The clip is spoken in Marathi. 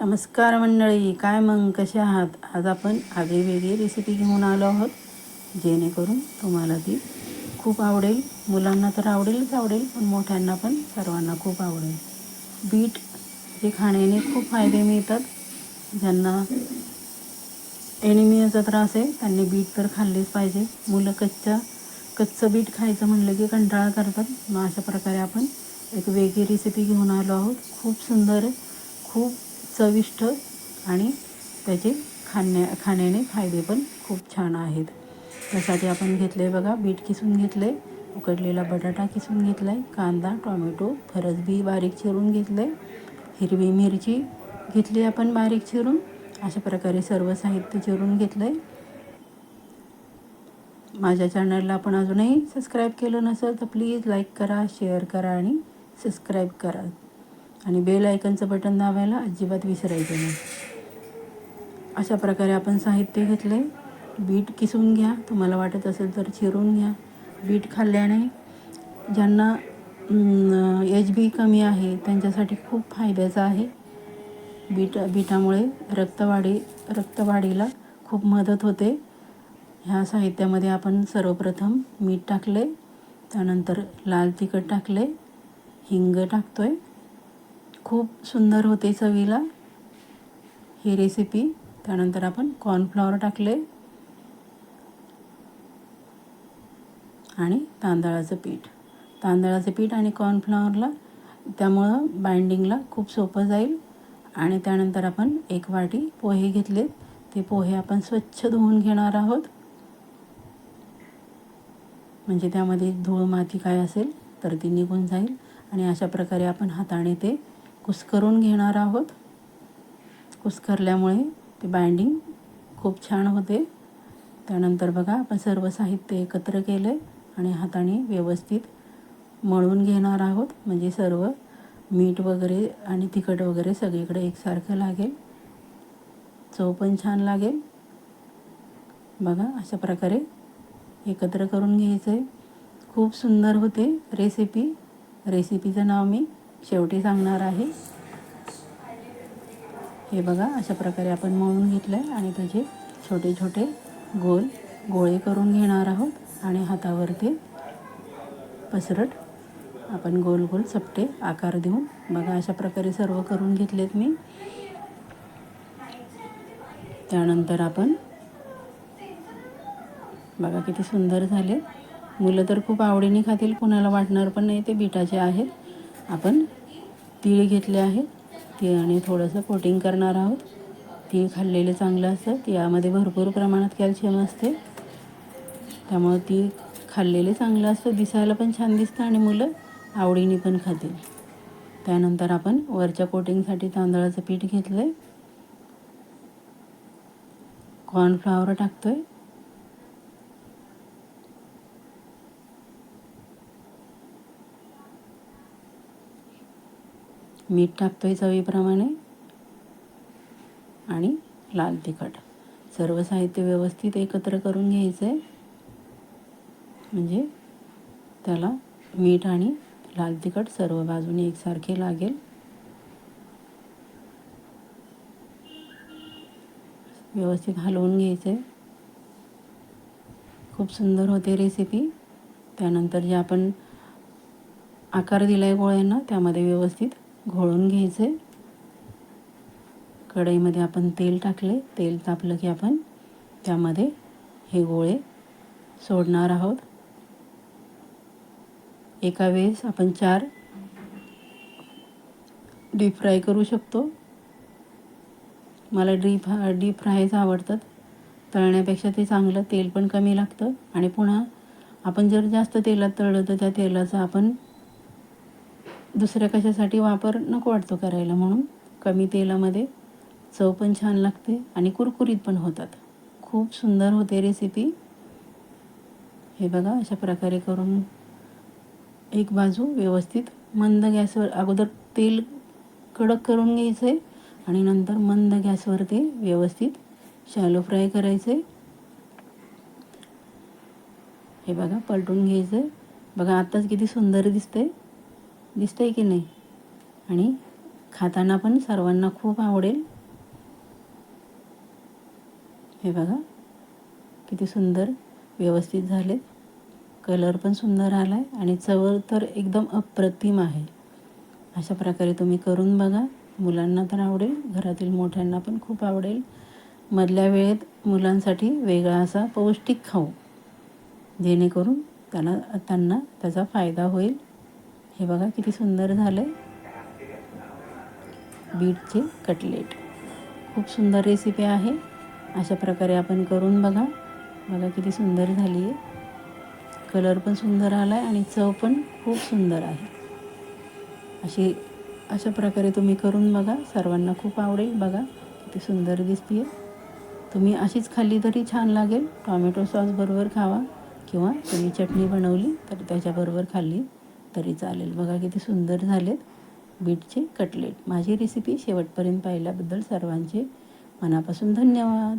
नमस्कार मंडळी काय मग? कसे आहात? आज आपण आगळी वेगळी रेसिपी घेऊन आलो आहोत. जेणेकरून तुम्हाला ती खूप आवडेल. मुलांना तर आवडेलच आवडेल पण मोठ्यांना पण सर्वांना खूप आवडेल. बीट हे खाण्याने खूप फायदे मिळतात. ज्यांना एनिमियाचा त्रास आहे त्यांनी बीट तर खाल्लेच पाहिजे. मुलं कच्च्या कच्चं बीट खायचं म्हणलं की कंटाळा करतात. मग अशा प्रकारे आपण एक वेगळी रेसिपी घेऊन आलो आहोत. खूप सुंदर आहे खूप चविष्ट आणि त्याचे खाण्या खाण्याने फायदे पण खूप छान आहेत. त्यासाठी आपण घेतले बघा बीट किसून घेतले उकडलेला बटाटा किसून घेतला आहे कांदा टोमॅटो फरसबी बारीक चिरून घेतले हिरवी मिरची घेतली आपण बारीक चिरून अशा प्रकारे सर्व साहित्य चिरून घेतलं आहे माझ्या चॅनलला आपण अजूनही सबस्क्राईब केलं नसेल तर प्लीज लाईक करा शेअर करा आणि सबस्क्राईब करा. आणि बेल आयकनचं बटन दाबायला अजिबात विसरायचं नाही. अशा प्रकारे आपण साहित्य घेतले बीट किसून घ्या. तुम्हाला वाटत असेल तर चिरून घ्या. बीट खाल्ल्याने ज्यांना एच बी कमी आहे त्यांच्यासाठी खूप फायद्याचं आहे. बीट बीटामुळे रक्तवाढी रक्तवाढीला खूप मदत होते. ह्या साहित्यामध्ये आपण सर्वप्रथम मीठ टाकले त्यानंतर लाल तिखट टाकले हिंग टाकतो आहे खूप सुंदर होते चवीला. ही रेसिपी त्यानंतर आपण कॉर्नफ्लॉवर टाकले. आणि तांदळाचं पीठ. तांदळाचं पीठ आणि कॉर्नफ्लॉवरला त्यामुळं बाइंडिंगला खूप सोपं जाईल. आणि त्यानंतर आपण एक वाटी पोहे घेतले ते पोहे आपण स्वच्छ धुवून घेणार आहोत. म्हणजे त्यामध्ये धूळ माती काय असेल तर ती निघून जाईल. आणि अशा प्रकारे आपण हाताने ते कुस्करून घेणार आहोत. कुस्करल्यामुळे ते बाइंडिंग खूप छान होते. त्यानंतर बघा आपण सर्व साहित्य एकत्र केलं आहे आणि हाताने व्यवस्थित मळून घेणार आहोत. म्हणजे सर्व मीठ वगैरे आणि तिखट वगैरे सगळीकडे एकसारखं लागेल. चव पण छान लागेल. बघा अशा प्रकारे एकत्र करून घ्यायचं आहे खूप सुंदर होते रेसिपी रेसिपीचं नाव मी शेवटी सांगणार आहे. हे बघा अशा प्रकारे आपण मळून घेतलं आहे आणि त्याचे छोटे छोटे गोल गोळे करून घेणार आहोत आणि हातावर ते पसरट आपण गोल गोल चपटे आकार देऊन बघा अशा प्रकारे सर्व करून घेतलेत मी. त्यानंतर आपण बघा किती सुंदर झाले. मुलं तर खूप आवडीने खातील कुणाला वाटणार पण नाही ते बिटाचे आहेत आपण तीळ घेतले आहेत. तिळाने थोडंसं कोटिंग करणार आहोत. तीळ खाल्लेले चांगलं असतं. यामध्ये भरपूर प्रमाणात कॅल्शियम असते. त्यामुळं तीळ खाल्लेले चांगलं असतं. दिसायला पण छान दिसतं आणि मुलं आवडीने पण खातील. त्यानंतर आपण वरच्या कोटिंगसाठी तांदळाचं पीठ घेतलं आहे कॉर्नफ्लॉवर टाकतो आहे मीठ टाकतो आहे चवीप्रमाणे आणि लाल तिखट. सर्व साहित्य व्यवस्थित एकत्र करून घ्यायचं आहे म्हणजे त्याला मीठ आणि लाल तिखट सर्व बाजूने एकसारखे लागेल. व्यवस्थित हलवून घ्यायचं आहे खूप सुंदर होते रेसिपी त्यानंतर जे आपण आकार दिला आहे गोळ्यांना त्यामध्ये व्यवस्थित घोळून घ्यायचं. आहे कढईमध्ये आपण तेल टाकले. तेल तापलं की आपण त्यामध्ये हे गोळे सोडणार आहोत. एका वेळेस आपण चार डीप फ्राय करू शकतो. मला डीप डीप फ्रायच आवडतात. तळण्यापेक्षा ते चांगलं तेल पण कमी लागतं. आणि पुन्हा आपण जर जास्त तेलात तळलं तर त्या तेलाचा आपण दुसऱ्या कशासाठी वापर नको वाटतो करायला म्हणून कमी तेलामध्ये चव पण छान लागते आणि कुरकुरीत पण होतात. खूप सुंदर होते रेसिपी हे बघा अशा प्रकारे करून एक बाजू व्यवस्थित मंद गॅसवर अगोदर तेल कडक करून घ्यायचं आहे आणि नंतर मंद गॅसवर ते व्यवस्थित शॅलो फ्राय करायचं. आहे हे बघा पलटून घ्यायचं. आहे बघा आत्ताच किती सुंदर दिसतंय. दिसतंय की नाही? आणि खाताना पण सर्वांना खूप आवडेल. हे बघा किती सुंदर व्यवस्थित झालेत. कलर पण सुंदर आला आहे आणि चव तर एकदम अप्रतिम आहे. अशा प्रकारे तुम्ही करून बघा. मुलांना तर आवडेल घरातील मोठ्यांना पण खूप आवडेल. मधल्या वेळेत मुलांसाठी वेगळा असा पौष्टिक खाऊ जेणेकरून त्यांना त्यांना त्याचा फायदा होईल. हे बघा किती सुंदर झालं आहे बीटचे कटलेट. खूप सुंदर रेसिपी आहे. अशा प्रकारे आपण करून बघा. बघा किती सुंदर झाली आहे कलर पण सुंदर आला आहे आणि चव पण खूप सुंदर आहे. अशी अशा प्रकारे तुम्ही करून बघा. सर्वांना खूप आवडेल बघा. किती सुंदर दिसते तुम्ही अशीच खाल्ली तरी छान लागेल. टॉमॅटो सॉस बरोबर खावा. किंवा तुम्ही चटणी बनवली तर त्याच्याबरोबर खाल्ली. तरी चालेल. बघा किती सुंदर झालेत बीटचे कटलेट. माझी रेसिपी शेवटपर्यंत पाहिल्याबद्दल सर्वांचे मनापासून धन्यवाद.